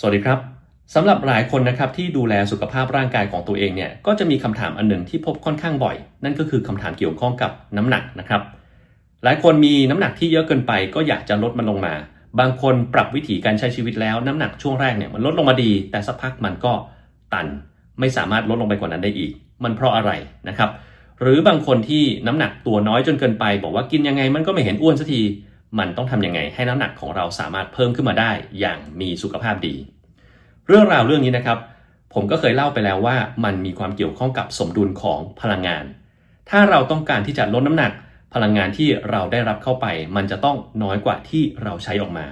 สวัสดีครับสำหรับหลายคนนะครับที่ดูแลสุขภาพร่างกายของตัวเองเนี่ยก็จะมีคำถามอันหนึ่งที่พบค่อนข้างบ่อย นั่นก็คือคำถามเกี่ยวข้องกับน้ำหนักนะครับ หลายคนมีน้ำหนักที่เยอะเกินไป ก็อยากจะลดมันลงมา บางคนปรับวิถีการใช้ชีวิตแล้ว น้ำหนักช่วงแรกเนี่ยมันลดลงมาดี แต่สักพักมันก็ตัน ไม่สามารถลดลงไปกว่านั้นได้อีก มันเพราะอะไรนะครับ หรือบางคนที่น้ำหนักตัวน้อยจนเกินไป บอกว่ากินยังไงมันก็ไม่เห็นอ้วนสักที มันต้องทำยังไงให้น้ำหนักของเราสามารถเพิ่มขึ้นมาได้อย่างมีสุขภาพดี เรื่องราวเรื่องนี้นะครับ ผมก็เคยเล่าไปแล้วว่ามันมีความเกี่ยวข้องกับสมดุลของพลังงาน ถ้าเราต้องการที่จะลดน้ำหนัก พลังงานที่เราได้รับเข้าไป มันจะต้องน้อยกว่าที่เราใช้ออกมา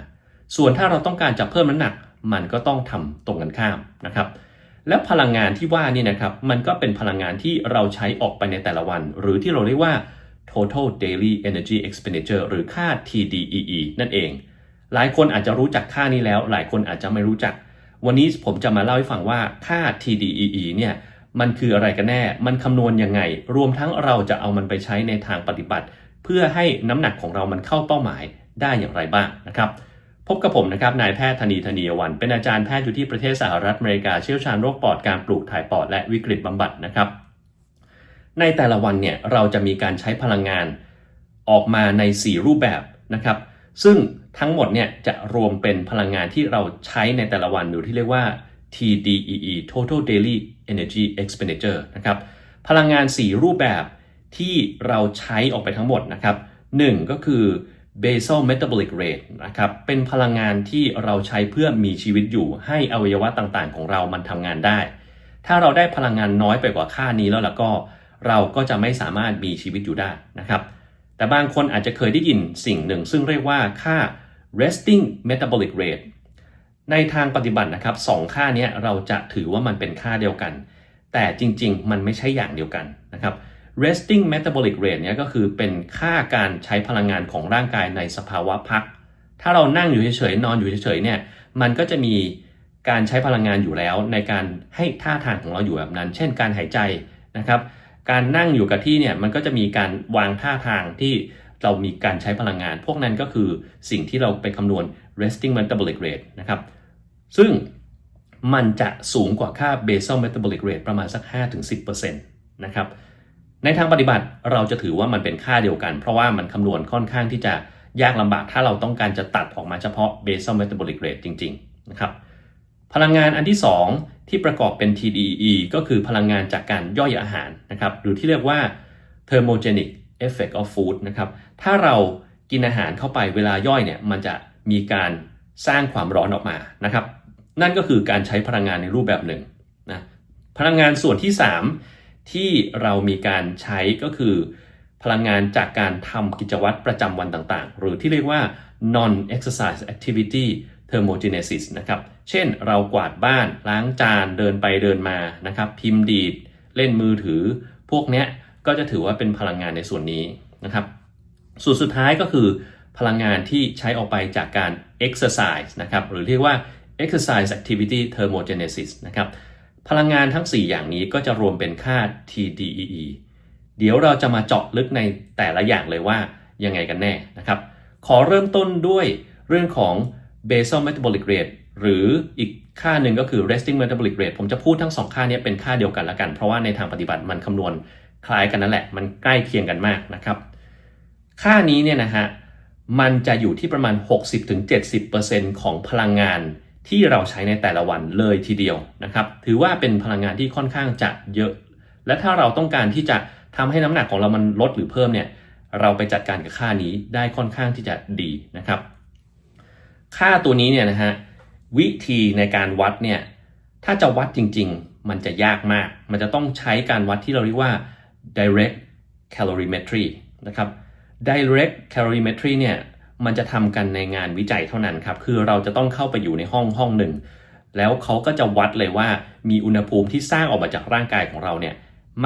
ส่วนถ้าเราต้องการจะเพิ่มน้ำหนัก มันก็ต้องทำตรงกันข้ามนะครับและพลังงานที่ว่านี่นะครับมันก็เป็นพลังงานที่เราใช้ออกไปในแต่ละวัน หรือที่เราเรียกว่า total daily energy expenditure หรือค่า TDEE นั่นเอง หลายคนอาจจะรู้จักค่านี้แล้ว หลายคนอาจจะไม่รู้จัก วันนี้ผมจะมาเล่าให้ฟังว่าค่า TDEE เนี่ยมันคืออะไรกันแน่ มันคำนวณยังไง รวมทั้งเราจะเอามันไปใช้ในทางปฏิบัติ เพื่อให้น้ำหนักของเรามันเข้าเป้าหมายได้อย่างไรบ้างนะครับ พบกับผมนะครับ นายแพทย์ธนีธนียวัน เป็นอาจารย์แพทย์อยู่ที่ประเทศสหรัฐอเมริกา เชี่ยวชาญโรคปอด การปลูกถ่ายปอด และวิกฤตบำบัดนะครับ ในแต่ละวันเนี่ยเราจะมีการใช้พลังงานออกมาใน 4 รูปแบบนะครับ ซึ่งทั้งหมดเนี่ยจะรวมเป็นพลังงานที่เราใช้ในแต่ละวันหรือที่เรียกว่า TDEE Total Daily Energy Expenditure นะครับ พลังงาน 4 รูปแบบที่เราใช้ออกไปทั้งหมดนะครับ 1 ก็คือ basal metabolic rate นะครับ เป็นพลังงานที่เราใช้เพื่อมีชีวิตอยู่ให้อวัยวะต่างๆ ของเรามันทำงานได้ ถ้าเราได้พลังงานน้อยไปกว่าค่านี้แล้วล่ะก็ เราก็จะไม่สามารถมีชีวิตอยู่ได้นะครับ แต่บางคนอาจจะเคยได้ยินสิ่งหนึ่ง ซึ่งเรียกว่าค่า resting metabolic rate ในทางปฏิบัตินะครับสองค่านี้เราจะถือว่ามันเป็นค่าเดียวกัน แต่จริงๆ มันไม่ใช่อย่างเดียวกันนะครับ resting metabolic rate เนี่ยก็คือเป็นค่าการใช้พลังงานของร่างกายในสภาวะพัก ถ้าเรานั่งอยู่เฉยๆ นอนอยู่เฉยๆ เนี่ยมันก็จะมีการใช้พลังงานอยู่แล้วในการให้ท่าทางของเราอยู่แบบนั้น เช่นการหายใจนะครับ การนั่งอยู่กับที่เนี่ยมันก็จะมีการวางท่าทางที่เรามีการใช้พลังงาน พวกนั้นก็คือสิ่งที่เราไปคำนวณ resting metabolic rate นะครับ ซึ่งมันจะสูงกว่าค่า basal metabolic rate ประมาณสัก 5-10%นะครับ ในทางปฏิบัติเราจะถือว่ามันเป็นค่าเดียวกัน เพราะว่ามันคำนวณค่อนข้างที่จะยากลำบากถ้าเราต้องการจะตัดออกมาเฉพาะ basal metabolic rate จริง ๆ นะครับ พลังงานอันที่ 2 ที่ประกอบเป็น TDE ก็คือพลังงานจากการย่อยอาหารนะครับหรือที่เรียกว่า thermogenic effect of food นะครับถ้าเรากินอาหารเข้าไปเวลาย่อยเนี่ยมันจะมีการสร้างความร้อนออกมานะครับนั่นก็คือการใช้พลังงานในรูปแบบหนึ่งนะพลังงานส่วนที่ 3 ที่เรามีการใช้ก็คือ พลังงานจากการทำกิจวัตรประจำวันต่างๆ หรือที่เรียกว่า non exercise activity thermogenesis นะครับ เช่นเรากวาดบ้านล้างจานเดินไปเดินมานะครับพิมพ์ดีด เล่นมือถือ พวกเนี้ยก็จะถือว่าเป็นพลังงานในส่วนนี้นะครับ ส่วนสุดท้ายก็คือพลังงานที่ใช้ออกไปจากการ exercise นะครับหรือเรียกว่า exercise activity thermogenesis นะครับพลังงานทั้ง 4 อย่างนี้ก็จะรวมเป็นค่า TDEE เดี๋ยวเราจะมาเจาะลึกในแต่ละอย่างเลยว่ายังไงกันแน่นะครับ ขอเริ่มต้นด้วยเรื่องของ basal metabolic rate หรืออีกค่าหนึ่งก็คือ resting metabolic rate ผมจะพูดทั้งสองค่านี้เป็นค่าเดียวกันละกัน เพราะว่าในทางปฏิบัติมันคำนวณคล้ายกันนั่นแหละ มันใกล้เคียงกันมากนะครับ ค่านี้เนี่ยนะฮะ มันจะอยู่ที่ประมาณ 60-70%ของพลังงานที่เราใช้ในแต่ละวันเลยทีเดียวนะครับ ถือว่าเป็นพลังงานที่ค่อนข้างจะเยอะ และถ้าเราต้องการที่จะทำให้น้ำหนักของเรามันลดหรือเพิ่มเนี่ย เราไปจัดการกับค่านี้ได้ค่อนข้างที่จะดีนะครับ ค่าตัวนี้เนี่ยนะฮะวิธีในการวัดเนี่ยถ้าจะวัดจริง ๆ มันจะยากมาก มันจะต้องใช้การวัดที่เราเรียกว่า direct calorimetry นะครับ direct calorimetry เนี่ยมันจะทำกันในงานวิจัยเท่านั้นครับ คือเราจะต้องเข้าไปอยู่ในห้องห้องหนึ่ง แล้วเขาก็จะวัดเลยว่ามีอุณหภูมิที่สร้างออกมาจากร่างกายของเราเนี่ย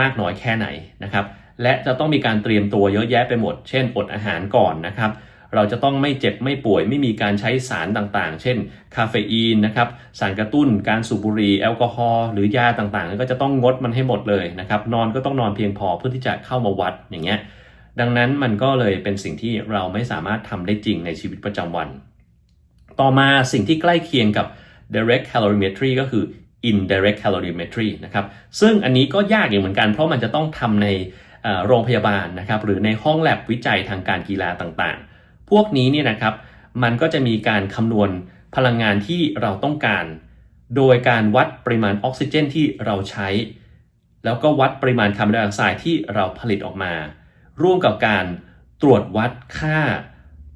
มากน้อยแค่ไหนนะครับ และจะต้องมีการเตรียมตัวเยอะแยะไปหมด เช่นอดอาหารก่อนนะครับ เราจะต้องไม่เจ็บไม่ป่วยไม่มีการใช้สารต่างๆ เช่น คาเฟอีนนะครับสารกระตุ้นการสูบบุหรี่แอลกอฮอล์หรือยาต่างๆ ก็จะต้องงดมันให้หมดเลยนะครับนอนก็ต้องนอนเพียงพอเพื่อที่จะเข้ามาวัดอย่างเงี้ยดังนั้นมันก็เลยเป็นสิ่งที่เราไม่สามารถทำได้จริงในชีวิตประจำวัน ต่อมาสิ่งที่ใกล้เคียงกับ direct calorimetry ก็คือ indirect calorimetry นะครับ ซึ่งอันนี้ก็ยากอยู่เหมือนกัน เพราะมันจะต้องทำในโรงพยาบาลนะครับ หรือในห้องแลบวิจัยทางการกีฬาต่าง พวกนี้เนี่ยนะครับมันก็จะมีการคำนวณพลังงานที่เราต้องการ โดยการวัดปริมาณออกซิเจนที่เราใช้ แล้วก็วัดปริมาณคาร์บอนไดออกไซด์ที่เราผลิตออกมา ร่วมกับการตรวจวัดค่า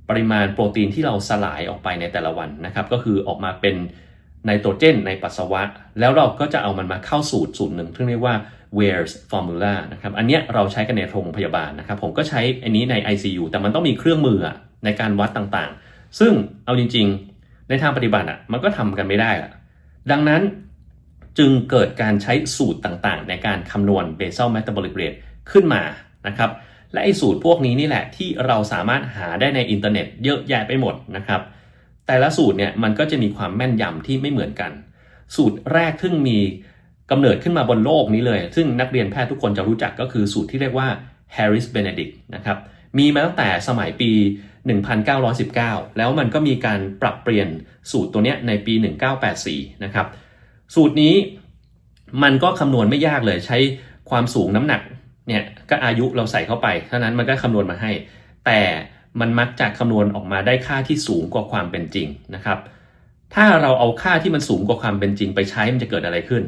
ปริมาณโปรตีนที่เราสลายออกไปในแต่ละวันนะครับ ก็คือออกมาเป็นไนโตรเจนในปัสสาวะ แล้วเราก็จะเอามันมาเข้าสูตรสูตรหนึ่งที่เรียกว่า Weir's Formula นะครับ อันเนี้ยเราใช้กันในโรงพยาบาลนะครับ ผมก็ใช้อันนี้ใน ICU แต่มันต้องมีเครื่องมือ ในการวัดต่างๆ ซึ่งเอาจริง ๆ ในทางปฏิบัติอะมันก็ทำกันไม่ได้อะดังนั้นจึงเกิดการใช้สูตรต่างๆ ในการคำนวณ basal metabolic rate ขึ้นมานะครับ และไอ้สูตรพวกนี้นี่แหละที่เราสามารถหาได้ในอินเทอร์เน็ตเยอะแยะไปหมดนะครับ แต่ละสูตรเนี่ยมันก็จะมีความแม่นยำที่ไม่เหมือนกัน สูตรแรกซึ่งมีกำเนิดขึ้นมาบนโลกนี้เลย ซึ่งนักเรียนแพทย์ทุกคนจะรู้จักก็คือสูตรที่เรียกว่า Harris Benedict นะครับ มีมาตั้งแต่สมัยปี 1919 แล้วมันก็มีการปรับเปลี่ยนสูตรตัวเนี้ยในปี 1984 นะครับ สูตรนี้มันก็คำนวณไม่ยากเลยใช้ความสูงน้ำหนักเนี่ยก็อายุเราใส่เข้าไปเท่านั้นมันก็คำนวณมาให้ แต่มันมักจะคำนวณออกมาได้ค่าที่สูงกว่าความเป็นจริงนะครับ ถ้าเราเอาค่าที่มันสูงกว่าความเป็นจริง ไปใช้มันจะเกิดอะไรขึ้น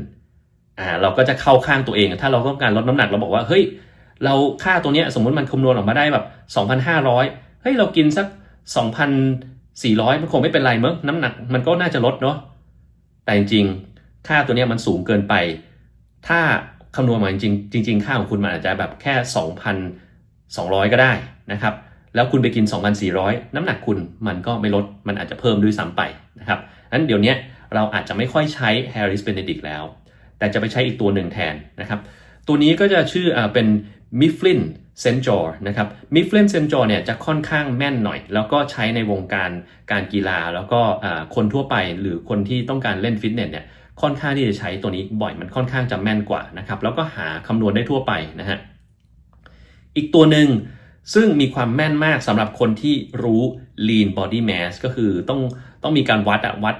อ่าเราก็จะเข้าข้างตัวเอง ถ้าเราต้องการลดน้ำหนักเราบอกว่าเฮ้ย เราค่าตัวเนี้ยสมมติมันคำนวณออกมาได้แบบ 2,500 เฮ้ยเรากินสัก 2,400 มันคงไม่เป็นไรมั้งน้ำหนักมันก็น่าจะลดเนาะแต่จริงๆ ค่าตัวเนี้ยมันสูงเกินไป ถ้าคำนวณมาจริงจริง ๆ ค่าของคุณมันอาจจะแบบแค่ 2,200 ก็ได้นะครับ แล้วคุณไปกิน 2,400 น้ำหนักคุณมันก็ไม่ลดมันอาจจะเพิ่มด้วยซ้ำไปนะครับนั้นเดี๋ยวนี้เราอาจจะไม่ค่อยใช้ Harris Benedict แล้ว แต่จะไปใช้อีกตัวหนึ่งแทนนะครับ ตัวนี้ก็จะชื่อเป็น อาเป็น Mifflin Sensor นะครับ Mifflin Sensor เนี่ยจะค่อนข้างแม่นหน่อย แล้วก็ใช้ในวงการการกีฬา แล้วก็คนทั่วไปหรือคนที่ต้องการเล่นฟิตเนสเนี่ยค่อนข้างที่จะใช้ตัวนี้บ่อยมันค่อนข้างจะแม่นกว่านะครับแล้วก็หาคำนวณได้ทั่วไปนะฮะอีกตัวหนึ่งซึ่งมีความแม่นมากสำหรับคนที่รู้ lean body mass ก็คือต้องต้องมีการวัดอะวัด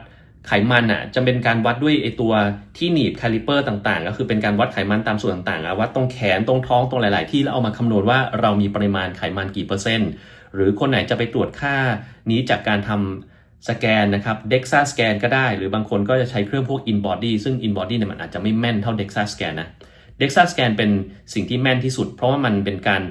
ไขมันอะจะเป็นการวัดด้วยไอตัวที่หนีบคาลิเปอร์ต่างๆ ก็คือเป็นการวัดไขมันตามส่วนต่างๆอะวัดตรงแขนตรงท้องตรงหลาย ๆ ที่แล้วเอามาคำนวณว่าเรามีปริมาณไขมันกี่เปอร์เซ็นต์ หรือคนไหนจะไปตรวจค่านี้จากการทำสแกนนะครับ DEXA สแกนก็ได้ หรือบางคนก็จะใช้เครื่องพวก in body ซึ่ง in body เนี่ยมันอาจจะไม่แม่นเท่า DEXA สแกนนะ DEXA สแกนเป็นสิ่งที่แม่นที่สุด เพราะว่ามันเป็นการ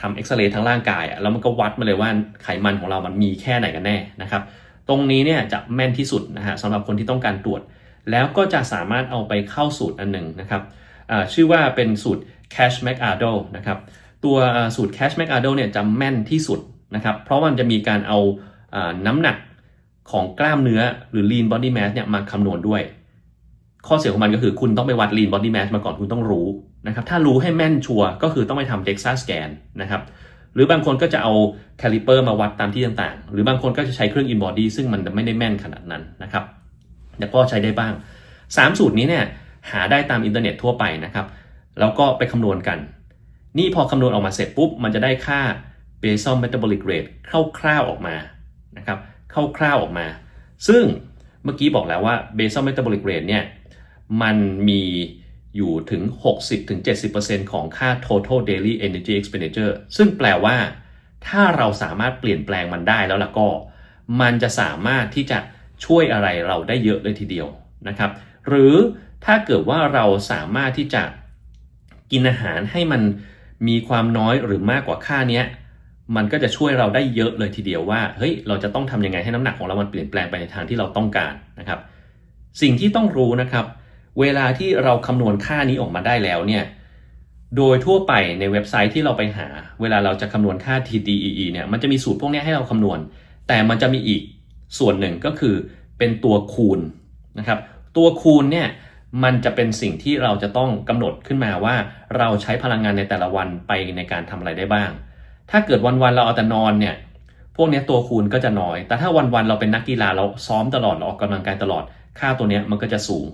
ทำเอ็กซเรย์ทั้งร่างกายอะแล้วมันก็วัดมาเลยว่าไขมันของเรามันมีแค่ไหนกันแน่นะครับ ตรงนี้เนี่ยจะแม่นที่สุดนะฮะสำหรับคนที่ต้องการตรวจ แล้วก็จะสามารถเอาไปเข้าสูตรอันหนึ่งนะครับชื่อว่าเป็นสูตร Cash McArdle นะครับตัวสูตร Cash McArdle เนี่ยจะแม่นที่สุดนะครับเพราะมันจะมีการเอาอ่าน้ำหนักของกล้ามเนื้อหรือ lean body mass เนี่ยมาคำนวณด้วย ข้อเสียของมันก็คือคุณต้องไปวัด lean body mass มาก่อนคุณต้องรู้นะครับถ้ารู้ให้แม่นชัวร์ก็คือต้องไปทำ DEXA scan นะครับ หรือบางคนก็จะเอาแคลิเปอร์มาวัดตามที่ต่างๆ หรือบางคนก็จะใช้เครื่อง in body ซึ่งมันไม่ได้แม่นขนาดนั้นนะครับแต่ก็ใช้ได้บ้าง 3 สูตรนี้เนี่ยหาได้ตามอินเทอร์เน็ตทั่วไปนะครับ แล้วก็ไปคำนวณกัน นี่พอคำนวณออกมาเสร็จปุ๊บ มันจะได้ค่า basal metabolic rate คร่าวๆออกมานะครับคร่าวๆออกมา ซึ่งเมื่อกี้บอกแล้วว่า basal metabolic rate เนี่ยมันมี อยู่ถึง 60-70%ของค่า total daily energy expenditure ซึ่งแปลว่า ถ้าเราสามารถเปลี่ยนแปลงมันได้แล้วล่ะก็ มันจะสามารถที่จะช่วยอะไรเราได้เยอะเลยทีเดียวนะครับ หรือถ้าเกิดว่าเราสามารถที่จะกินอาหารให้มันมีความน้อยหรือมากกว่าค่าเนี้ยมันก็จะช่วยเราได้เยอะเลยทีเดียวว่าเฮ้ยเราจะต้องทำยังไงให้น้ำหนักของเรามันเปลี่ยนแปลงไปในทางที่เราต้องการนะครับ สิ่งที่ต้องรู้นะครับ เวลาที่เราคำนวณค่านี้ออกมาได้แล้วเนี่ย โดยทั่วไปในเว็บไซต์ที่เราไปหา เวลาเราจะคำนวณค่า TDEE เนี่ย มันจะมีสูตรพวกนี้ให้เราคำนวณ แต่มันจะมีอีกส่วนหนึ่งก็คือเป็นตัวคูณนะครับ ตัวคูณเนี่ยมันจะเป็นสิ่งที่เราจะต้องกำหนดขึ้นมาว่าเราใช้พลังงานในแต่ละวันไปในการทำอะไรได้บ้าง ถ้าเกิดวันๆเราเอาแต่นอนเนี่ย พวกนี้ตัวคูณก็จะน้อย แต่ถ้าวันๆเราเป็นนักกีฬาเราซ้อมตลอดเราออกกำลังกายตลอด ค่าตัวนี้มันก็จะสูง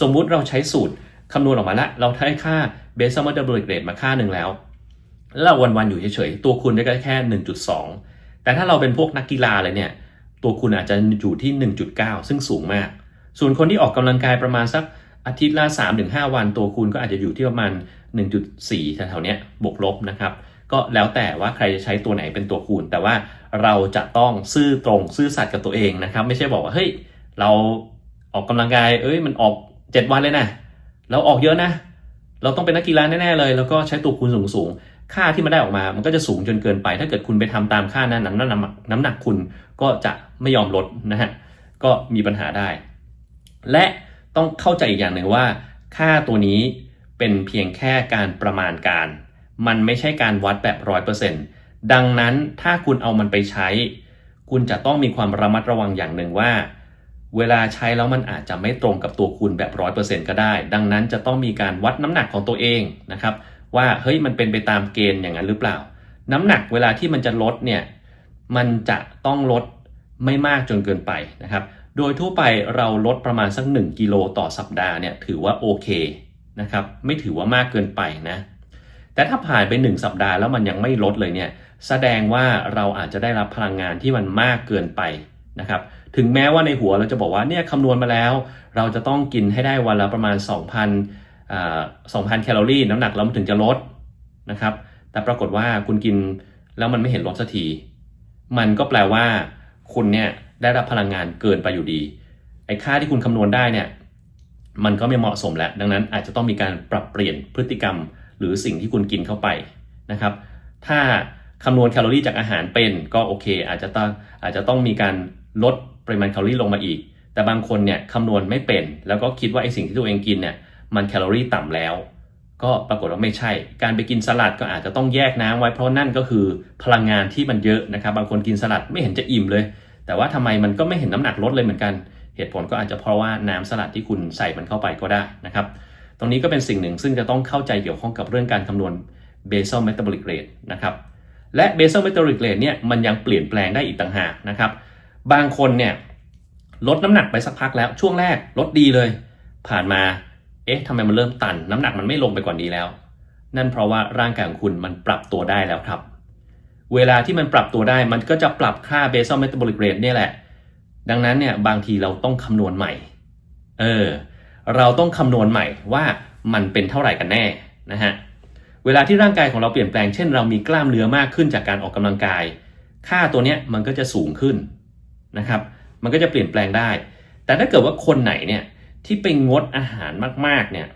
สมมุติเราใช้สูตรคำนวณออกมาแล้ว เราได้ค่า basal metabolic rate มาค่าหนึ่งแล้วแล้ว เราวันๆอยู่เฉยๆ ตัวคูณได้แค่ 1.2 แต่ถ้าเราเป็นพวกนักกีฬาเลยเนี่ย ตัวคูณอาจจะอยู่ที่ 1.9 ซึ่งสูงมาก ส่วนคนที่ออกกำลังกายประมาณสักอาทิตย์ละ 3-5 วัน ตัวคูณก็อาจจะอยู่ที่ประมาณ 1.4แถวๆนี้บวกลบนะครับ ก็แล้วแต่ว่าใครจะใช้ตัวไหนเป็นตัวคูณ แต่ว่าเราจะต้องซื่อตรงซื่อสัตย์กับตัวเองนะครับ ไม่ใช่บอกว่าเฮ้ยเราออกกำลังกาย เอ้ยมันออก 7วันเลยนะเราออกเยอะนะ เราต้องเป็นนักกีฬาแน่ๆเลย แล้วก็ใช้ตัวคูณสูงๆ ค่าที่มันได้ออกมา มันก็จะสูงจนเกินไป ถ้าเกิดคุณไปทำตามค่านั้นน้ำหนักน้ำหนักคุณก็จะไม่ยอมลดนะฮะ ก็มีปัญหาได้ และต้องเข้าใจอีกอย่างหนึ่งว่า ค่าตัวนี้เป็นเพียงแค่การประมาณการ มันไม่ใช่การวัดแบบร้อยเปอร์เซ็นต์ดังนั้นถ้าคุณเอามันไปใช้ คุณจะต้องมีความระมัดระวังอย่างหนึ่งว่า เวลาใช้แล้วมันอาจจะไม่ตรงกับตัวคุณแบบร้อยเปอร์เซ็นต์ก็ได้ ดังนั้นจะต้องมีการวัดน้ำหนักของตัวเองนะครับ ว่าเฮ้ยมันเป็นไปตามเกณฑ์อย่างนั้นหรือเปล่า น้ำหนักเวลาที่มันจะลดเนี่ยมันจะต้องลดไม่มากจนเกินไปนะครับ โดยทั่วไปเราลดประมาณสัก 1กิโลต่อสัปดาห์เนี่ยถือว่าโอเคนะครับไม่ถือว่ามากเกินไปนะแต่ถ้าผ่านไป 1 สัปดาห์แล้วมันยังไม่ลดเลยเนี่ยแสดงว่าเราอาจจะได้รับพลังงานที่มันมากเกินไปนะครับ ถึงแม้ว่าในหัวเราจะบอกว่าเนี่ยคำนวณมาแล้ว เราจะต้องกินให้ได้วันละประมาณ 2,000อ่า2,000 แคลอรี่ น้ำหนักเราถึงจะลดนะครับ แต่ปรากฏว่าคุณกินแล้วมันไม่เห็นลดสักที มันก็แปลว่า คุณเนี่ยได้รับพลังงานเกินไปอยู่ดี ไอ้ค่าที่คุณคำนวณได้เนี่ย มันก็ไม่เหมาะสมแล้ว ดังนั้นอาจจะต้องมีการปรับเปลี่ยนพฤติกรรม หรือสิ่งที่คุณกินเข้าไปนะครับ ถ้าคำนวณแคลอรี่จากอาหารเป็นก็โอเค อาจจะต้องอาจจะต้องมีการลด ปริมาณแคลอรี่ลงมาอีก แต่บางคนเนี่ยคำนวณไม่เป็น แล้วก็คิดว่าไอสิ่งที่ตัวเองกินเนี่ยมันแคลอรี่ต่ำแล้ว ก็ปรากฏว่าไม่ใช่ การไปกินสลัดก็อาจจะต้องแยกน้ำไว้เพราะนั่นก็คือพลังงานที่มันเยอะนะครับ บางคนกินสลัดไม่เห็นจะอิ่มเลย แต่ว่าทำไมมันก็ไม่เห็นน้ำหนักลดเลยเหมือนกัน เหตุผลก็อาจจะเพราะว่าน้ำสลัดที่คุณใส่มันเข้าไปก็ได้นะครับ ตรงนี้ก็เป็นสิ่งหนึ่งซึ่งจะต้องเข้าใจเกี่ยวข้องกับเรื่องการคำนวณ basal metabolic rate นะครับและ basal metabolic rate เนี่ยมันยังเปลี่ยนแปลงได้อีกต่างหากนะครับ บางคนเนี่ยลดน้ำหนักไปสักพักแล้วช่วงแรกลดดีเลย ผ่านมา เอ๊ะทำไมมันเริ่มตัน น้ำหนักมันไม่ลงไปกว่านี้แล้ว นั่นเพราะว่าร่างกายของคุณมันปรับตัวได้แล้วครับ เวลาที่มันปรับตัวได้มันก็จะปรับค่า basal metabolic rate เนี่ยแหละ ดังนั้นเนี่ยบางทีเราต้องคำนวณใหม่ เออ เราต้องคำนวณใหม่ว่ามันเป็นเท่าไหร่กันแน่นะฮะ เวลาที่ร่างกายของเราเปลี่ยนแปลง เช่น เรามีกล้ามเนื้อมากขึ้นจากการออกกำลังกาย ค่าตัวเนี้ยมันก็จะสูงขึ้น นะครับ มันก็จะเปลี่ยนแปลงได้ แต่ถ้าเกิดว่าคนไหนเนี่ยที่ไปงดอาหารมากๆเนี่ย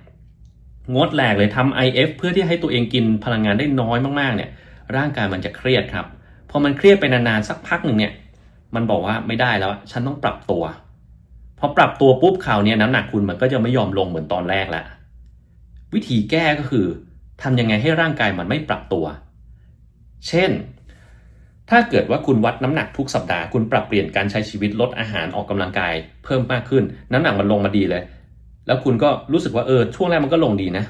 งดแหลกเลยทำ IF เพื่อที่ให้ตัวเองกินพลังงานได้น้อยมากๆเนี่ยร่างกายมันจะเครียดครับพอมันเครียดไปนานๆสักพักหนึ่งเนี่ยมันบอกว่าไม่ได้แล้วฉันต้องปรับตัวพอปรับตัวปุ๊บข่าวนี้น้ำหนักคุณมันก็จะไม่ยอมลงเหมือนตอนแรกละวิธีแก้ก็คือทำยังไงให้ร่างกายมันไม่ปรับตัว เช่น ถ้าเกิดว่าคุณวัดน้ำหนักทุกสัปดาห์คุณปรับเปลี่ยนการใช้ชีวิตลดอาหารออกกำลังกายเพิ่มมากขึ้น น้ำหนักมันลงมาดีเลย แล้วคุณก็รู้สึกว่าเออช่วงแรกมันก็ลงดีนะ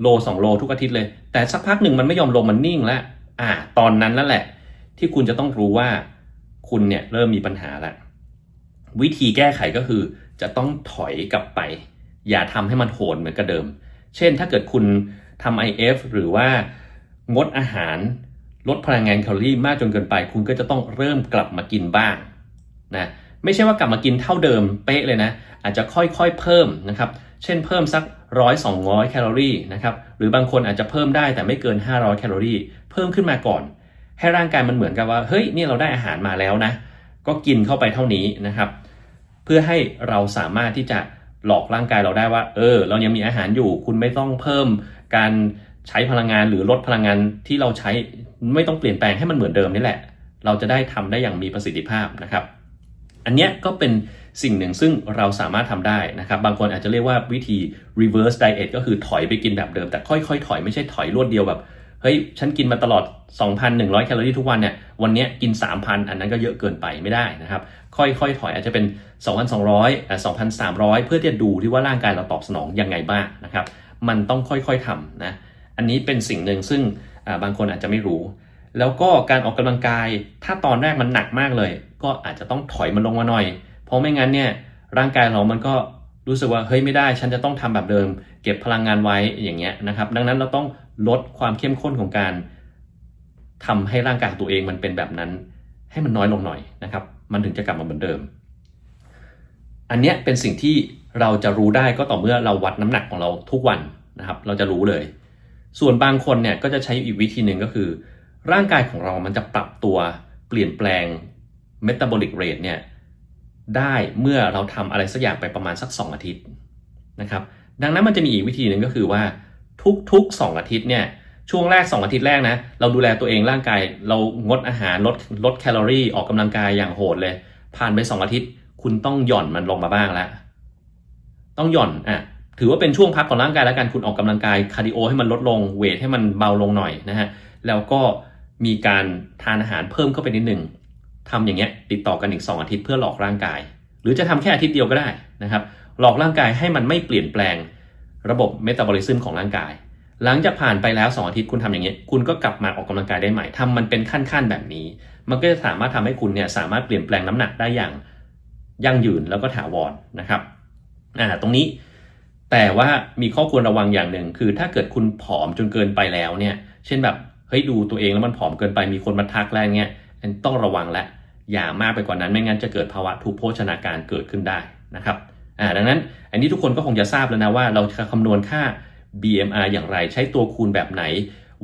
โลสองโลทุกอาทิตย์เลย แต่สักพักหนึ่งมันไม่ยอมลงมันนิ่งแล้วอ่า ตอนนั้นนั่นแหละ ที่คุณจะต้องรู้ว่าคุณเนี่ยเริ่มมีปัญหาแล้ววิธีแก้ไขก็คือ จะต้องถอยกลับไป อย่าทำให้มันโหดเหมือนกับเดิม เช่นถ้าเกิดคุณทำ IF หรือว่างดอาหาร ลดพลังงานแคลอรี่มากจนเกินไป คุณก็จะต้องเริ่มกลับมากินบ้างนะไม่ใช่ว่ากลับมากินเท่าเดิมเป๊ะเลยนะ อาจจะค่อยๆเพิ่มนะครับ เช่นเพิ่มสักร้อยสองร้อยแคลอรี่นะครับหรือบางคนอาจจะเพิ่มได้แต่ไม่เกิน 500 แคลอรี่ เพิ่มขึ้นมาก่อน ให้ร่างกายมันเหมือนกับว่าเฮ้ยนี่เราได้อาหารมาแล้วนะ ก็กินเข้าไปเท่านี้นะครับ เพื่อให้เราสามารถที่จะหลอกร่างกายเราได้ว่า เออ เรายังมีอาหารอยู่ คุณไม่ต้องเพิ่มการ ใช้พลังงานหรือลดพลังงานที่เราใช้ไม่ต้องเปลี่ยนแปลงให้มันเหมือนเดิมนี่แหละ เราจะได้ทำได้อย่างมีประสิทธิภาพนะครับ อันเนี้ยก็เป็นสิ่งหนึ่งซึ่งเราสามารถทำได้นะครับ บางคนอาจจะเรียกว่าวิธี reverse diet ก็คือถอยไปกินแบบเดิม แต่ค่อยๆ ถอยไม่ใช่ถอยรวดเดียวแบบเฮ้ยฉันกินมาตลอด 2,100 แคลอรี่ทุกวันเนี่ยวันนี้กิน 3,000 อันนั้นก็เยอะเกินไปไม่ได้นะครับ ค่อยๆ ถอยอาจจะเป็น 2,200อะ2,300 เพื่อที่จะดูที่ว่าร่างกายเราตอบสนองยังไงบ้างนะครับ มันต้องค่อยๆทำนะ อันนี้เป็นสิ่งหนึ่งซึ่งบางคนอาจจะไม่รู้ แล้วก็การออกกำลังกายถ้าตอนแรกมันหนักมากเลย ก็อาจจะต้องถอยมันลงมาหน่อย เพราะไม่งั้นเนี่ยร่างกายเรามันก็รู้สึกว่าเฮ้ยไม่ได้ ฉันจะต้องทำแบบเดิม เก็บพลังงานไว้อย่างเงี้ยนะครับ ดังนั้นเราต้องลดความเข้มข้นของการทำให้ร่างกายตัวเองมันเป็นแบบนั้น ให้มันน้อยลงหน่อยนะครับ มันถึงจะกลับมาเหมือนเดิม อันเนี้ยเป็นสิ่งที่เราจะรู้ได้ก็ต่อเมื่อเราวัดน้ำหนักของเราทุกวันนะครับ เราจะรู้เลย ส่วนบางคนเนี่ยก็จะใช้อีกวิธีหนึ่งก็คือ ร่างกายของเรามันจะปรับตัวเปลี่ยนแปลง metabolic rate เนี่ยได้เมื่อเราทำอะไรสักอย่างไปประมาณสัก 2 อาทิตย์นะครับดังนั้นมันจะมีอีกวิธีหนึ่งก็คือว่าทุกๆ 2 อาทิตย์เนี่ยช่วงแรก 2 อาทิตย์แรกนะเราดูแลตัวเองร่างกายเรางดอาหารลดลดแคลอรี่ออกกำลังกายอย่างโหดเลย ผ่านไป 2 อาทิตย์ คุณต้องหย่อนมันลงมาบ้างแล้วต้องหย่อนอะ ถือว่าเป็นช่วงพักของร่างกายแล้วกันคุณออกกำลังกายคาร์ดิโอให้มันลดลงเวทให้มันเบาลงหน่อยนะฮะแล้วก็มีการทานอาหารเพิ่มเข้าไปนิดหนึ่งทำอย่างเงี้ยติดต่อกันอีก 2 อาทิตย์เพื่อหลอกร่างกาย หรือจะทำแค่อาทิตย์เดียวก็ได้นะครับหลอกร่างกายให้มันไม่เปลี่ยนแปลงระบบเมตาบอลิซึมของร่างกาย หลังจากผ่านไปแล้ว 2 อาทิตย์คุณทำอย่างเงี้ยคุณก็กลับมาออกกำลังกายได้ใหม่ทำมันเป็นขั้นๆแบบนี้ มันก็จะสามารถทำให้คุณเนี่ยสามารถเปลี่ยนแปลงน้ำหนักได้อย่างยั่งยืนแล้วก็ถาวรนะครับอ่าตรงนี้ แต่ว่ามีข้อควรระวังอย่างหนึ่ง คือถ้าเกิดคุณผอมจนเกินไปแล้วเนี่ย เช่นแบบเฮ้ยดูตัวเองแล้วมันผอมเกินไปมีคนมาทักแล้วเงี้ยต้องระวังและอย่ามากไปกว่านั้นไม่งั้นจะเกิดภาวะทุพโภชนาการเกิดขึ้นได้นะครับอ่าดังนั้นอันนี้ทุกคนก็คงจะทราบแล้วนะว่าเราจะคำนวณค่า BMR อย่างไร ใช้ตัวคูณแบบไหน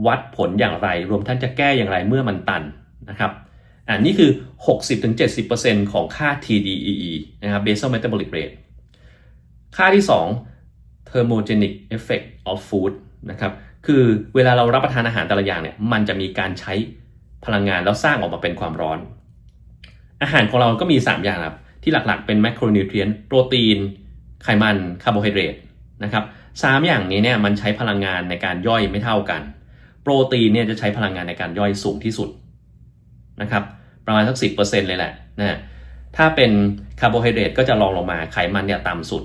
วัดผลอย่างไร รวมทั้งจะแก้อย่างไรเมื่อมันตันนะครับอันนี้คือ 60-70%ของค่า TDEE นะครับ basal metabolic rate ค่าที่ 2 thermogenic effect of food นะครับคือเวลาเรารับประทานอาหารแต่ละอย่างเนี่ยมันจะมีการใช้พลังงานแล้วสร้างออกมาเป็นความร้อน อาหารของเราก็มี 3 อย่างครับที่หลักๆ เป็น macronutrient โปรตีน ไขมันคาร์โบไฮเดรตนะครับสามอย่างนี้เนี่ยมันใช้พลังงานในการย่อยไม่เท่ากัน โปรตีนเนี่ยจะใช้พลังงานในการย่อยสูงที่สุดนะครับประมาณสักสิเลยแหละนะถ้าเป็นคาร์โบไฮเดรตก็จะรองลงมาไขมันเนี่ยต่ำสุด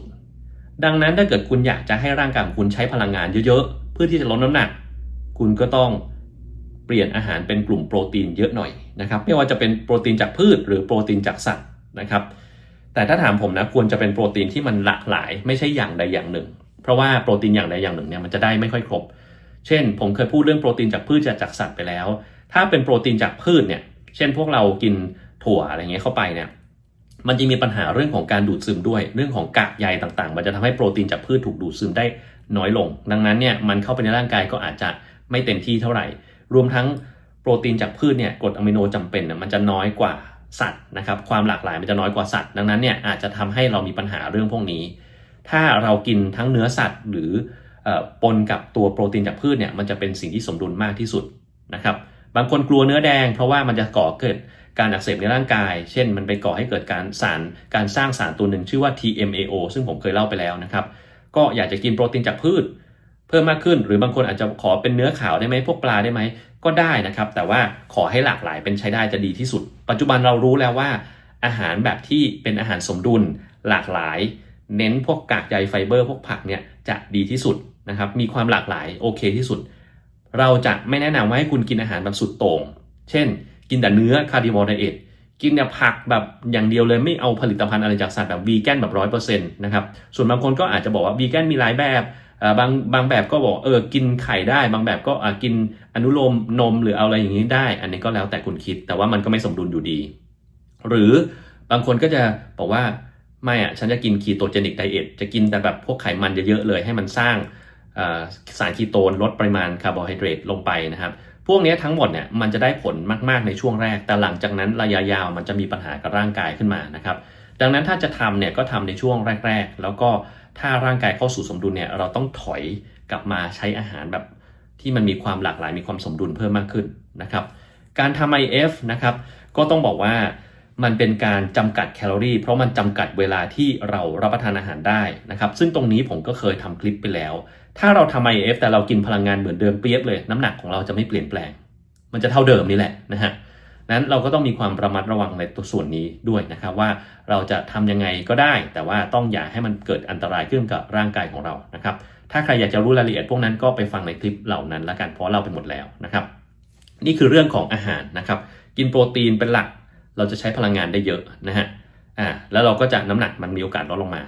ดังนั้นถ้าเกิดคุณอยากจะให้ร่างกายของคุณใช้พลังงานเยอะๆ เพื่อที่จะลดน้ำหนัก คุณก็ต้องเปลี่ยนอาหารเป็นกลุ่มโปรตีนเยอะหน่อยนะครับ ไม่ว่าจะเป็นโปรตีนจากพืช หรือโปรตีนจากสัตว์นะครับ แต่ถ้าถามผมนะควรจะเป็นโปรตีนที่มันหลากหลาย ไม่ใช่อย่างใดอย่างหนึ่ง เพราะว่าโปรตีนอย่างใดอย่างหนึ่งเนี่ยมันจะได้ไม่ค่อยครบ เช่น ผมเคยพูดเรื่องโปรตีนจากพืชจากสัตว์ไปแล้ว ถ้าเป็นโปรตีนจากพืชเนี่ย เช่น พวกเรากินถั่วอะไรเงี้ยเข้าไปเนี่ย มันจะมีปัญหาเรื่องของการดูดซึมด้วย เรื่องของกากใยต่างๆ มันจะทำให้โปรตีนจากพืชถูกดูดซึมได้น้อยลง ดังนั้นเนี่ยมันเข้าไปในร่างกายก็อาจจะไม่เต็มที่เท่าไหร่ รวมทั้งโปรตีนจากพืชเนี่ยกรดอะมิโนจำเป็นเนี่ยมันจะน้อยกว่าสัตว์นะครับความหลากหลายมันจะน้อยกว่าสัตว์ ดังนั้นเนี่ยอาจจะทำให้เรามีปัญหาเรื่องพวกนี้ ถ้าเรากินทั้งเนื้อสัตว์ หรือปนกับตัวโปรตีนจากพืชเนี่ยมันจะเป็นสิ่งที่สมดุลมากที่สุดนะครับบางคนกลัวเนื้อแดงเพราะว่ามันจะก่อเกิด การอักเสบในร่างกาย เช่น มันไปก่อให้เกิดการสารการสร้างสารตัวหนึ่งชื่อว่า TMAO ซึ่งผมเคยเล่าไปแล้วนะครับ ก็อยากจะกินโปรตีนจากพืช เพิ่มมากขึ้น หรือบางคนอาจจะขอเป็นเนื้อขาวได้ไหมพวกปลาได้ไหมก็ได้นะครับ แต่ว่าขอให้หลากหลายเป็นใช้ได้จะดีที่สุด ปัจจุบันเรารู้แล้วว่า อาหารแบบที่เป็นอาหารสมดุลหลากหลาย เน้นพวกกากใยไฟเบอร์พวกผักเนี่ยจะดีที่สุดนะครับ มีความหลากหลายโอเคที่สุด เราจะไม่แนะนำว่าให้คุณกินอาหารแบบสุดโต่ง เช่น กินแต่เนื้อคาร์ดิโมไดเอทกินแต่ผักแบบอย่างเดียวเลยไม่เอาผลิตภัณฑ์อะไรจากสัตว์แบบวีแกนแบบร้อยเปอร์เซ็นต์นะครับส่วนบางคนก็อาจจะบอกว่าวีแกนมีหลายแบบบางบางแบบก็บอกเออกินไข่ได้ บางแบบก็กินอนุโลมนมหรือเอาอะไรอย่างนี้ได้ อันนี้ก็แล้วแต่คุณคิด แต่ว่ามันก็ไม่สมดุลอยู่ดี หรือบางคนก็จะบอกว่าไม่อะฉันจะกินคีโตเจนิกไดเอทจะกินแต่แบบพวกไขมันเยอะๆเลยให้มันสร้างสารคีโตนลดปริมาณคาร์โบไฮเดรตลงไปนะครับ พวกนี้ทั้งหมดเนี่ยมันจะได้ผลมาก ๆ ในช่วงแรก แต่หลังจากนั้นระยะยาวมันจะมีปัญหากับร่างกายขึ้นมานะครับ ดังนั้นถ้าจะทำเนี่ยก็ทำในช่วงแรก ๆ แล้วก็ถ้าร่างกายเข้าสู่สมดุลเนี่ยเราต้องถอยกลับมาใช้อาหารแบบที่มันมีความหลากหลายมีความสมดุลเพิ่มมากขึ้นนะครับ การทำ IF นะครับก็ต้องบอกว่ามันเป็นการจำกัดแคลอรี่ เพราะมันจำกัดเวลาที่เรารับประทานอาหารได้นะครับ ซึ่งตรงนี้ผมก็เคยทำคลิปไปแล้ว ถ้าเราทำ IF แต่เรากินพลังงานเหมือนเดิมเปียบเลย น้ำหนักของเราจะไม่เปลี่ยนแปลง มันจะเท่าเดิมนี่แหละนะฮะนั้นเราก็ต้องมีความระมัดระวังในตัวส่วนนี้ด้วยนะครับว่าเราจะทำยังไงก็ได้ แต่ว่าต้องอย่าให้มันเกิดอันตรายขึ้นกับร่างกายของเรานะครับถ้าใครอยากจะรู้รายละเอียดพวกนั้นก็ไปฟังในคลิปเหล่านั้นละกันเพราะเราไปหมดแล้วนะครับนี่คือเรื่องของอาหารนะครับกินโปรตีนเป็นหลัก เราจะใช้พลังงานได้เยอะนะฮะอ่าแล้วเราก็จะน้ำหนักมันมีโอกาสลดลงมา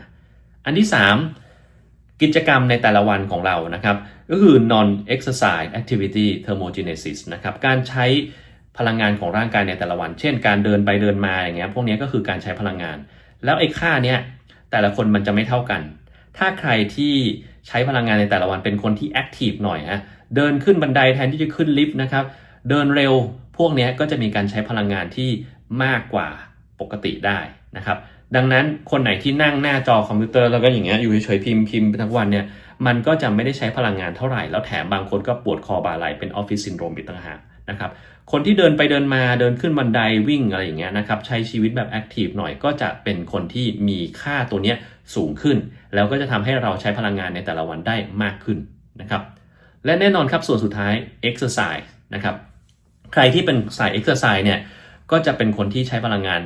อันที่3 กิจกรรมในแต่ละวันของเรานะครับ ก็คือ non exercise activity thermogenesis นะครับการใช้พลังงานของร่างกายในแต่ละวัน เช่น การเดินไปเดินมาอย่างเงี้ยพวกนี้ก็คือการใช้พลังงาน แล้วไอ้ค่าเนี้ยแต่ละคนมันจะไม่เท่ากัน ถ้าใครที่ใช้พลังงานในแต่ละวันเป็นคนที่แอคทีฟหน่อยฮะเดินขึ้นบันไดแทนที่จะขึ้นลิฟต์นะครับเดินเร็วพวกนี้ก็จะมีการใช้พลังงานที่มากกว่าปกติได้นะครับ ดังนั้นคนไหนที่นั่งหน้าจอคอมพิวเตอร์แล้วก็อย่างเงี้ยอยู่เฉยๆพิมพ์พิมพ์ไปทั้งวันเนี่ยมันก็จะไม่ได้ใช้พลังงานเท่าไหร่ แล้วแถมบางคนก็ปวดคอบ่าไหล่เป็นออฟฟิศซินโดรมอีกต่างหากนะครับคนที่เดินไปเดินมาเดินขึ้นบันไดวิ่งอะไรอย่างเงี้ยนะครับใช้ชีวิตแบบแอคทีฟหน่อยก็จะเป็นคนที่มีค่าตัวเนี้ยสูงขึ้น แล้วก็จะทำให้เราใช้พลังงานในแต่ละวันได้มากขึ้นนะครับและแน่นอนครับส่วนสุดท้าย exercise นะครับใครที่เป็นสาย exercise เนี่ยก็จะเป็นคนที่ใช้พลังงาน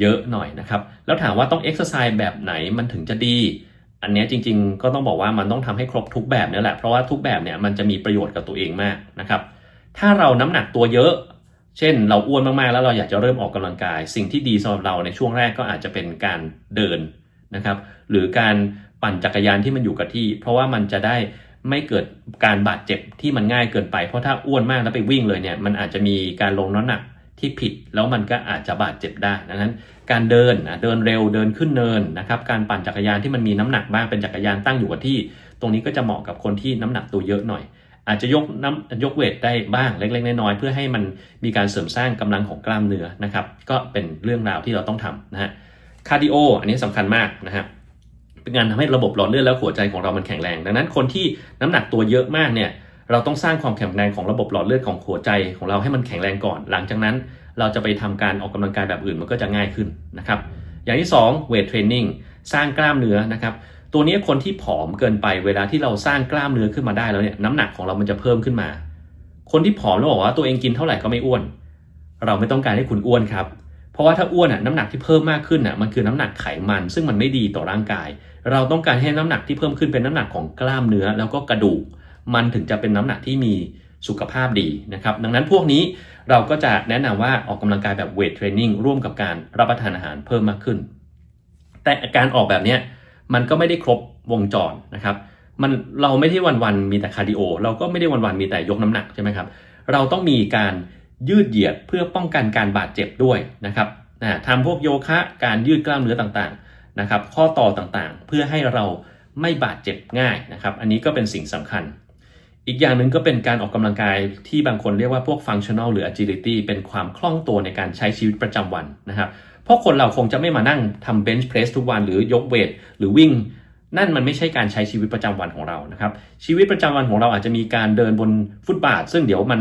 เยอะหน่อยนะครับ แล้วถามว่าต้อง exercise แบบไหนมันถึงจะดี อันนี้จริงๆ ก็ต้องบอกว่ามันต้องทำให้ครบทุกแบบนี่แหละ เพราะว่าทุกแบบเนี่ยมันจะมีประโยชน์กับตัวเองมากนะครับ ถ้าเราน้ำหนักตัวเยอะ เช่น เราอ้วนมากๆ แล้วเราอยากจะเริ่มออกกำลังกาย สิ่งที่ดีสำหรับเราในช่วงแรกก็อาจจะเป็นการเดินนะครับ หรือการปั่นจักรยานที่มันอยู่กับที่ เพราะว่ามันจะได้ไม่เกิดการบาดเจ็บที่มันง่ายเกินไป เพราะถ้าอ้วนมากแล้วไปวิ่งเลยเนี่ย มันอาจจะมีการลงน้ำหนัก ที่ผิดแล้วมันก็อาจจะบาดเจ็บได้ดังนั้น การเดินนะเดินเร็วเดินขึ้นเนินนะครับ การปั่นจักรยานที่มันมีน้ำหนักบ้างเป็นจักรยานตั้งอยู่กับที่ ตรงนี้ก็จะเหมาะกับคนที่น้ำหนักตัวเยอะหน่อย อาจจะยกน้ำยกเวทได้บ้างเล็กๆน้อยๆเพื่อให้มันมีการเสริมสร้างกำลังของกล้ามเนื้อนะครับ ก็เป็นเรื่องราวที่เราต้องทำนะฮะคาร์ดิโออันนี้สำคัญมากนะฮะเป็นการทำให้ระบบหลอดเลือดและหัวใจของเรามันแข็งแรง ดังนั้นคนที่น้ำหนักตัวเยอะมากเนี่ย เราต้องสร้างความแข็งแรงของระบบหลอดเลือดของหัวใจของเราให้มันแข็งแรงก่อน หลังจากนั้นเราจะไปทำการออกกำลังกายแบบอื่นมันก็จะง่ายขึ้นนะครับ อย่างที่2เวทเทรนนิ่งสร้างกล้ามเนื้อนะครับ ตัวนี้คนที่ผอมเกินไปเวลาที่เราสร้างกล้ามเนื้อขึ้นมาได้แล้วเนี่ยน้ำหนักของเรามันจะเพิ่มขึ้นมา คนที่ผอมแล้วบอกว่าตัวเองกินเท่าไหร่ก็ไม่อ้วน เราไม่ต้องการให้คุณอ้วนครับเพราะว่าถ้าอ้วนอะน้ำหนักที่เพิ่มมากขึ้นอะมันคือน้ำหนักไขมัน ซึ่งมันไม่ดีต่อร่างกาย เราต้องการให้น้ำหนักที่เพิ่มขึ้นเป็นน้ำหนักของกล้ามเนื้อแล้วก็กระดูก มันถึงจะเป็นน้ำหนักที่มีสุขภาพดีนะครับ ดังนั้นพวกนี้เราก็จะแนะนำว่าออกกำลังกายแบบเวทเทรนนิ่งร่วมกับการรับประทานอาหารเพิ่มมากขึ้น แต่การออกแบบเนี้ยมันก็ไม่ได้ครบวงจรนะครับมันเราไม่ได้วันๆมีแต่คาร์ดิโอ เราก็ไม่ได้วันๆมีแต่ยกน้ำหนักใช่ไหมครับเราต้องมีการยืดเหยียดเพื่อป้องกันการบาดเจ็บด้วยนะครับนะทำพวกโยคะการยืดกล้ามเนื้อต่างๆนะครับข้อต่อต่างๆ เพื่อให้เราไม่บาดเจ็บง่ายนะครับ อันนี้ก็เป็นสิ่งสำคัญ อีกอย่างหนึ่งก็เป็นการออกกำลังกายที่บางคนเรียกว่าพวก functional หรือ agility เป็นความคล่องตัวในการใช้ชีวิตประจำวันนะครับ เพราะคนเราคงจะไม่มานั่งทำ bench press ทุกวันหรือยกเวทหรือวิ่ง นั่นมันไม่ใช่การใช้ชีวิตประจำวันของเรานะครับ ชีวิตประจำวันของเราอาจจะมีการเดินบนฟุตบาท ซึ่งเดี๋ยวมัน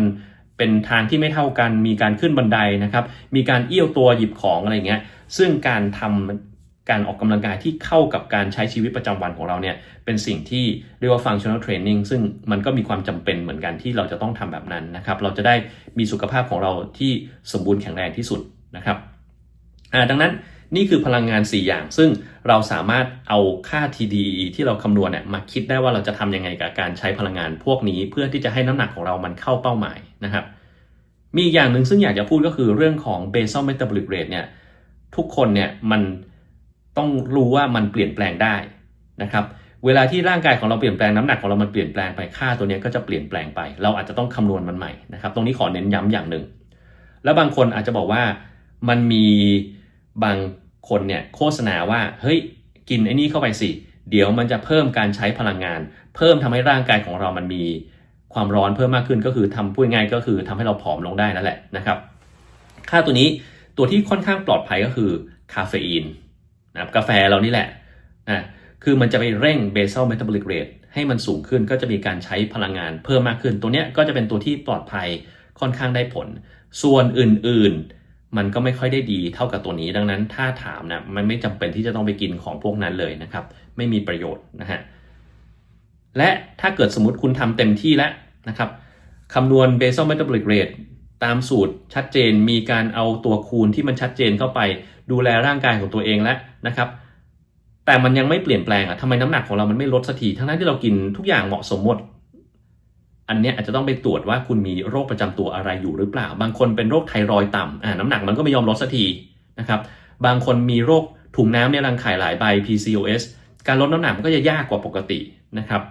เป็นทางที่ไม่เท่ากัน มีการขึ้นบันไดนะครับ มีการเอี้ยวตัวหยิบของอะไรเงี้ย ซึ่งการทำ การออกกำลังกายที่เข้ากับการใช้ชีวิตประจำวันของเราเนี่ยเป็นสิ่งที่เรียกว่า functional training ซึ่งมันก็มีความจำเป็นเหมือนกันที่เราจะต้องทำแบบนั้นนะครับ เราจะได้มีสุขภาพของเราที่สมบูรณ์แข็งแรงที่สุดนะครับดังนั้นนี่คือพลังงาน 4 อย่าง ซึ่งเราสามารถเอาค่า TDE ที่เราคำนวณเนี่ยมาคิดได้ว่าเราจะทำยังไงกับการใช้พลังงานพวกนี้ เพื่อที่จะให้น้ำหนักของเรามันเข้าเป้าหมายนะครับ มีอีกอย่างหนึ่งซึ่งอยากจะพูดก็คือเรื่องของ basal metabolic rate เนี่ยทุกคนเนี่ยมัน ต้องรู้ว่ามันเปลี่ยนแปลงได้นะครับ เวลาที่ร่างกายของเราเปลี่ยนแปลงน้ำหนักของเรามันเปลี่ยนแปลงไปค่าตัวนี้ก็จะเปลี่ยนแปลงไป เราอาจจะต้องคำนวณมันใหม่นะครับ ตรงนี้ขอเน้นย้ำอย่างหนึ่ง แล้วบางคนอาจจะบอกว่ามันมีบางคนเนี่ยโฆษณาว่าเฮ้ยกินไอ้นี่เข้าไปสิ เดี๋ยวมันจะเพิ่มการใช้พลังงาน เพิ่มทำให้ร่างกายของเรามันมีความร้อนเพิ่มมากขึ้นก็คือทำพูดง่ายก็คือทำให้เราผอมลงได้นั่นแหละนะครับ ค่าตัวนี้ตัวที่ค่อนข้างปลอดภัยก็คือคาเฟอีน นะครับกาแฟเรานี่แหละนะคือมันจะไปเร่ง basal metabolic rate ให้มันสูงขึ้นก็จะมีการใช้พลังงานเพิ่มมากขึ้น ตัวเนี้ยก็จะเป็นตัวที่ปลอดภัยค่อนข้างได้ผล ส่วนอื่นๆ มันก็ไม่ค่อยได้ดีเท่ากับตัวนี้ ดังนั้นถ้าถามนะมันไม่จำเป็นที่จะต้องไปกินของพวกนั้นเลยนะครับ ไม่มีประโยชน์นะฮะและถ้าเกิดสมมติคุณทำเต็มที่แล้วนะครับคำนวณ basal metabolic rate ตามสูตรชัดเจนมีการเอาตัวคูณที่มันชัดเจนเข้าไป ดูแลร่างกายของตัวเองแล้วนะครับ แต่มันยังไม่เปลี่ยนแปลงอะทำไมน้ำหนักของเรามันไม่ลดสักทีทั้งนั้นที่เรากินทุกอย่างเหมาะสมหมดอันนี้อาจจะต้องไปตรวจว่าคุณมีโรคประจำตัวอะไรอยู่หรือเปล่า บางคนเป็นโรคไทรอยต่ำอ่าน้ำหนักมันก็ไม่ยอมลดสักทีนะครับ บางคนมีโรคถุงน้ำในรังไข่หลายใบ PCOS การลดน้ำหนักมันก็จะยากกว่าปกตินะครับ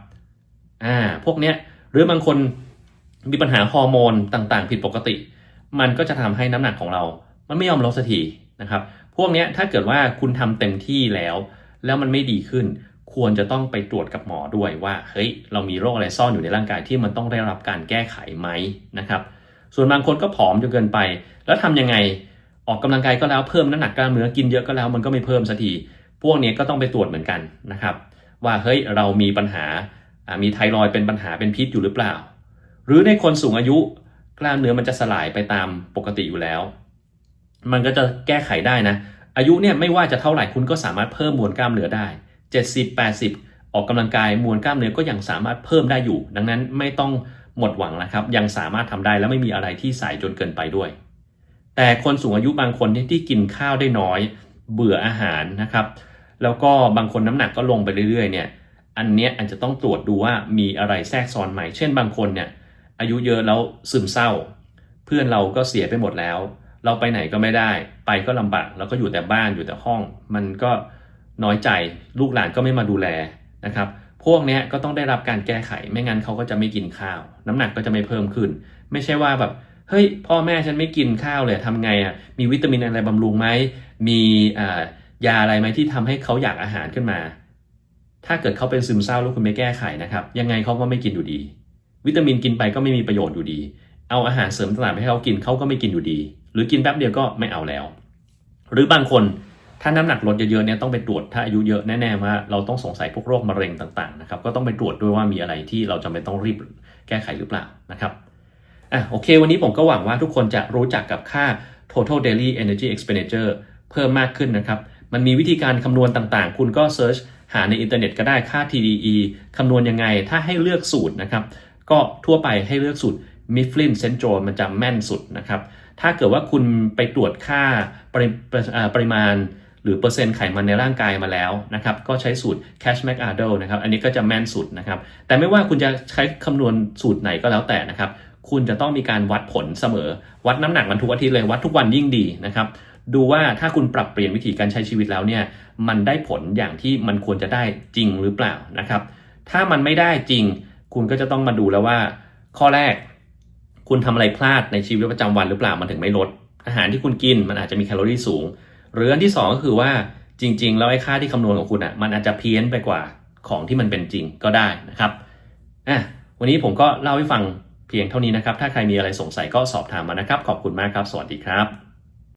อ่า พวกเนี้ย หรือบางคน มีปัญหาฮอร์โมนต่างๆ ผิดปกติ มันก็จะทำให้น้ำหนักของเรา มันไม่ยอมลดสักทีนะครับ พวกนี้ถ้าเกิดว่าคุณทำเต็มที่แล้ว แล้วมันไม่ดีขึ้น ควรจะต้องไปตรวจกับหมอด้วยว่าเฮ้ยเรามีโรคอะไรซ่อนอยู่ในร่างกายที่มันต้องได้รับการแก้ไขไหมนะครับ ส่วนบางคนก็ผอมจนเกินไป แล้วทำยังไงออกกำลังกายก็แล้วเพิ่มน้ำหนักกล้ามเนื้อกินเยอะก็แล้วมันก็ไม่เพิ่มสักทีพวกนี้ก็ต้องไปตรวจเหมือนกันนะครับ ว่าเฮ้ยเรามีปัญหามีไทรอยเป็นปัญหาเป็นพิษอยู่หรือเปล่า หรือในคนสูงอายุกล้ามเนื้อมันจะสลายไปตามปกติอยู่แล้ว มันก็จะแก้ไขได้นะ อายุเนี่ยไม่ว่าจะเท่าไหร่คุณก็สามารถเพิ่มมวลกล้ามเนื้อได้ 70 80 ออกกำลังกายมวลกล้ามเนื้อก็ยังสามารถเพิ่มได้อยู่ ดังนั้นไม่ต้องหมดหวังนะครับ ยังสามารถทำได้แล้วไม่มีอะไรที่สายจนเกินไปด้วย แต่คนสูงอายุบางคนที่กินข้าวได้น้อย เบื่ออาหารนะครับ แล้วก็บางคนน้ำหนักก็ลงไปเรื่อยๆเนี่ย อันเนี้ยอาจจะต้องตรวจดูว่ามีอะไรแทรกซ้อนไหม เช่นบางคนเนี่ย อายุเยอะแล้วซึมเศร้า เพื่อนเราก็เสียไปหมดแล้ว เราไปไหนก็ไม่ได้ ไปก็ลำบากแล้วก็อยู่แต่บ้านอยู่แต่ห้อง มันก็น้อยใจลูกหลานก็ไม่มาดูแลนะครับพวกนี้ก็ต้องได้รับการแก้ไขไม่งั้นเขาก็จะไม่กินข้าว น้ำหนักก็จะไม่เพิ่มขึ้น ไม่ใช่ว่าแบบเฮ้ยพ่อแม่ฉันไม่กินข้าวเลยทำไงอะมีวิตามินอะไรบำรุงไหมมียาอะไรไหมที่ทำให้เขาอยากอาหารขึ้นมา ถ้าเกิดเขาเป็นซึมเศร้าแล้วคุณไม่แก้ไขนะครับ ยังไงเขาก็ไม่กินอยู่ดี วิตามินกินไปก็ไม่มีประโยชน์อยู่ดี เอาอาหารเสริมต่างๆไปให้เขากินเขาก็ไม่กินอยู่ดี หรือกินแป๊บเดียวก็ไม่เอาแล้ว หรือบางคนถ้าน้ำหนักลดเยอะๆเนี่ยต้องไปตรวจถ้าอายุเยอะแน่ๆว่าเราต้องสงสัยพวกโรคมะเร็งต่างๆนะครับก็ต้องไปตรวจด้วยว่ามีอะไรที่เราจำเป็นต้องรีบแก้ไขหรือเปล่านะครับอะโอเค วันนี้ผมก็หวังว่าทุกคนจะรู้จักกับค่า total daily energy expenditure เพิ่มมากขึ้นนะครับ มันมีวิธีการคำนวณต่างๆ คุณก็เซิร์ชหาในอินเทอร์เน็ตก็ได้ค่า TDE คำนวณยังไง ถ้าให้เลือกสูตรนะครับ ก็ทั่วไปให้เลือกสูตร Mifflin Central มันจะแม่นสุดนะครับ ถ้าเกิดว่าคุณไปตรวจค่าปริปรปริมาณ หรือเปอร์เซ็นต์ไขมันในร่างกายมาแล้วนะครับ ก็ใช้สูตร Cash m c a r d l e นะครับ อันนี้ก็จะแม่นสุดนะครับ แต่ไม่ว่าคุณจะใช้คำนวณสูตรไหนก็แล้วแต่นะครับ คุณจะต้องมีการวัดผลเสมอ วัดน้ำหนักมันทุกอาทิตย์เลย วัดทุกวันยิ่งดีนะครับ ดูว่าถ้าคุณปรับเปลี่ยนวิธีการใช้ชีวิตแล้วเนี่ย มันได้ผลอย่างที่มันควรจะได้จริงหรือเปล่านะครับ ถ้ามันไม่ได้จริง คุณก็จะต้องมาดูแล้วว่า ข้อแรก คุณทำอะไรพลาดในชีวิตประจำวันหรือเปล่ามันถึงไม่ลด อาหารที่คุณกินมันอาจจะมีแคลอรี่สูง หรืออันที่สองก็คือว่าจริง ๆ แล้วไอ้ค่าที่คำนวณของคุณอะมันอาจจะเพี้ยนไปกว่าของที่มันเป็นจริงก็ได้นะครับอะวันนี้ผมก็เล่าให้ฟังเพียงเท่านี้นะครับ ถ้าใครมีอะไรสงสัยก็สอบถามมานะครับ ขอบคุณมากครับ สวัสดีครับ